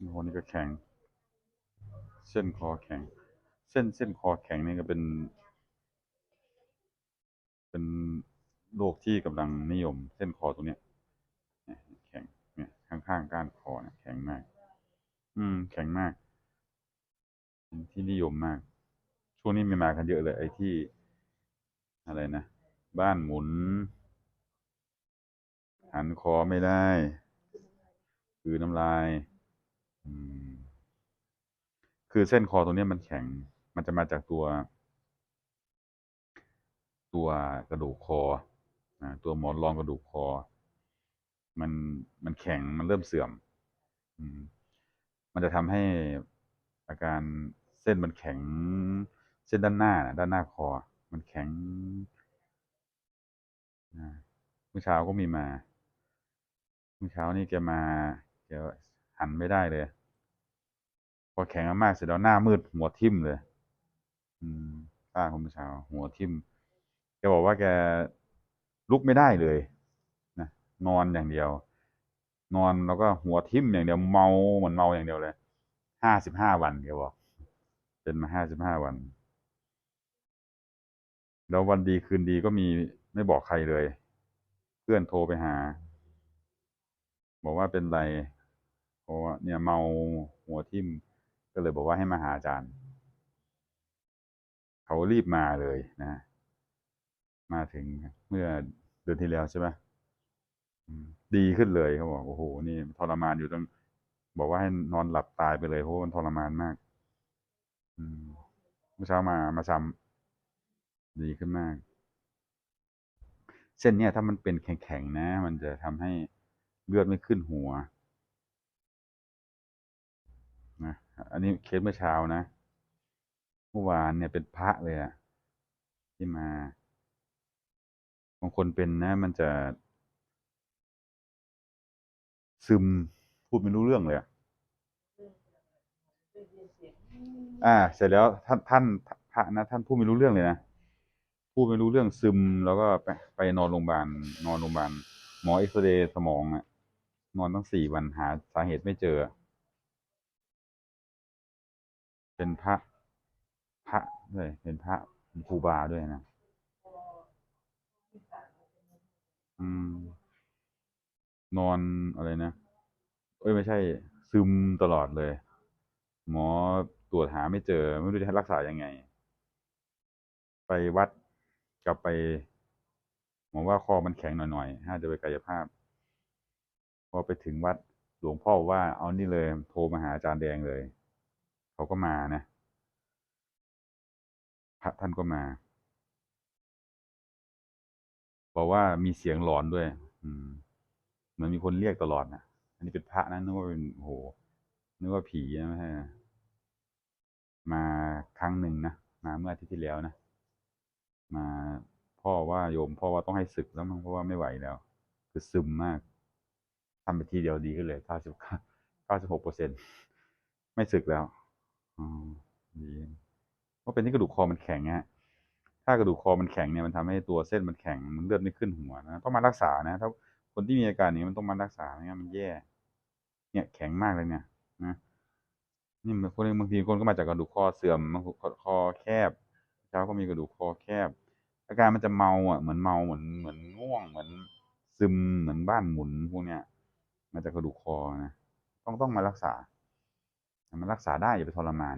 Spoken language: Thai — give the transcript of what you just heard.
โอ้โหนี่ก็แข็ง เส้นคอแข็ง เส้นเส้นคอแข็งนี่ก็เป็น เป็นโรคที่กำลังนิยม เส้นคอตรงเนี้ยแข็งเนี่ยข้างๆก้านคอเนี่ยแข็งมาก อืม แข็งมากเป็นที่นิยมมาก ช่วงนี้มีมากันเยอะเลย ไอ้ที่ อะไรนะ บ้านหมุน หันคอไม่ได้ คือน้ำลาย คือเส้นคอตรงนี้มันแข็ง มันจะมาจากตัว ตัวกระดูกคอตัวหมอนรองกระดูกคอ มันมันแข็งมันเริ่มเสื่อม มันจะทำให้อาการเส้นมันแข็ง เส้นด้านหน้านะด้านหน้าคอ มันแข็งอ่าเมื่อเช้าก็มีมา เมื่อเช้านี่แกมาแกหันไม่ได้เลย พอแข็งมากเสร็จแล้วหน้ามืดหัวทิ่มเลย อืมป้าคนเมื่อเช้าหัวทิ่มแกบอกว่าแกลุกไม่ได้เลยนะนอนอย่างเดียว นอนแล้วก็หัวทิ่มอย่างเดียวเมาเหมือนเมาอย่างเดียวเลยห้าสิบห้าวันแกบอกเป็นมาห้าสิบห้าวัน แล้ววันดีคืนดีก็มีไม่บอกใครเลย เพื่อนโทรไปหา บอกว่าเป็นไรเพราะว่าเนี่ยเมาหัวทิ่ม ก็เลยบอกว่าให้มาหาอาจารย์ เขารีบมาเลยนะ มาถึงเมื่อเดือนที่แล้วใช่ไหมดีขึ้นเลยเขาบอกโอ้โหนี่ทรมานอยู่ต้องบอกว่าให้นอนหลับตายไปเลยเพราะมันทรมานมากเมื่อเช้ามามาซ้ำดีขึ้นมาก เส้นเนี่ยถ้ามันเป็นแข็งๆนะ มันจะทำให้เลือดไม่ขึ้นหัว อันนี้เคสเมื่อเช้านะเมื่อวานเนี่ยเป็นพระเลยอะที่มาบางคนเป็นนะ มันจะ ซึมพูดไม่รู้เรื่องเลยอะอ่า เสร็จแล้วท่านท่านพระนะท่านพูดไม่รู้เรื่องเลยนะพูดไม่รู้เรื่องซึมแล้วก็ไปไปนอนโรงพยาบาลนอนโรงพยาบาลหมอเอ็กซเรย์สมองอะนอนตั้งสี่วันหาสาเหตุไม่เจอ เป็นพระพระด้วยเป็นพระเป็นครูบาด้วยนะ อืม นอนอะไรนะ เอ้ยไม่ใช่ ซึมตลอดเลย หมอตรวจหาไม่เจอ ไม่รู้จะรักษายังไง ไปวัดกลับไปหมอว่าคอมันแข็งหน่อยๆน่าจะไปกายภาพ พอไปถึงวัดหลวงพ่อว่าเอานี่เลย โทรมาหาอาจารย์แดงเลย เขาก็มานะพระท่านก็มา บอกว่ามีเสียงหลอนด้วย อืมเหมือนมีคนเรียกตลอดนะอันนี้เป็นพระนะนึกว่าเป็นโหนึกว่าผีนะไม่ใช่นะมาครั้งหนึ่งนะมาเมื่ออาทิตย์ที่แล้วนะมาพ่อว่าโยมพ่อว่าต้องให้ศึกแล้วมั้งเพราะว่าไม่ไหวแล้ว คือซึมมากทำไปทีเดียวดีขึ้นเลยเก้าสิบเก้าสิบหกเปอร์เซ็นไม่ศึกแล้ว อ๋อดีเพราะเป็นที่กระดูกคอมันแข็งฮะถ้ากระดูกคอมันแข็งเนี่ยมันทำให้ตัวเส้นมันแข็งมันเลือดไม่ขึ้นหัวนะต้องมารักษานะถ้าคนที่มีอาการนี้มันต้องมารักษาไม่งั้นมันแย่ เนี่ยแข็งมากเลยเนี่ยนะนี่มันคนบางทีคนก็มาจากกระดูกคอเสื่อมบางคนคอแคบเช้าก็มีกระดูกคอแคบ อาการมันจะเมาอะเหมือนเมาเหมือนเหมือนง่วงเหมือนซึมเหมือนบ้านหมุนพวกเนี้ยมาจากกระดูกคอนะต้องต้องมารักษา มันรักษาได้อย่าไปทรมาน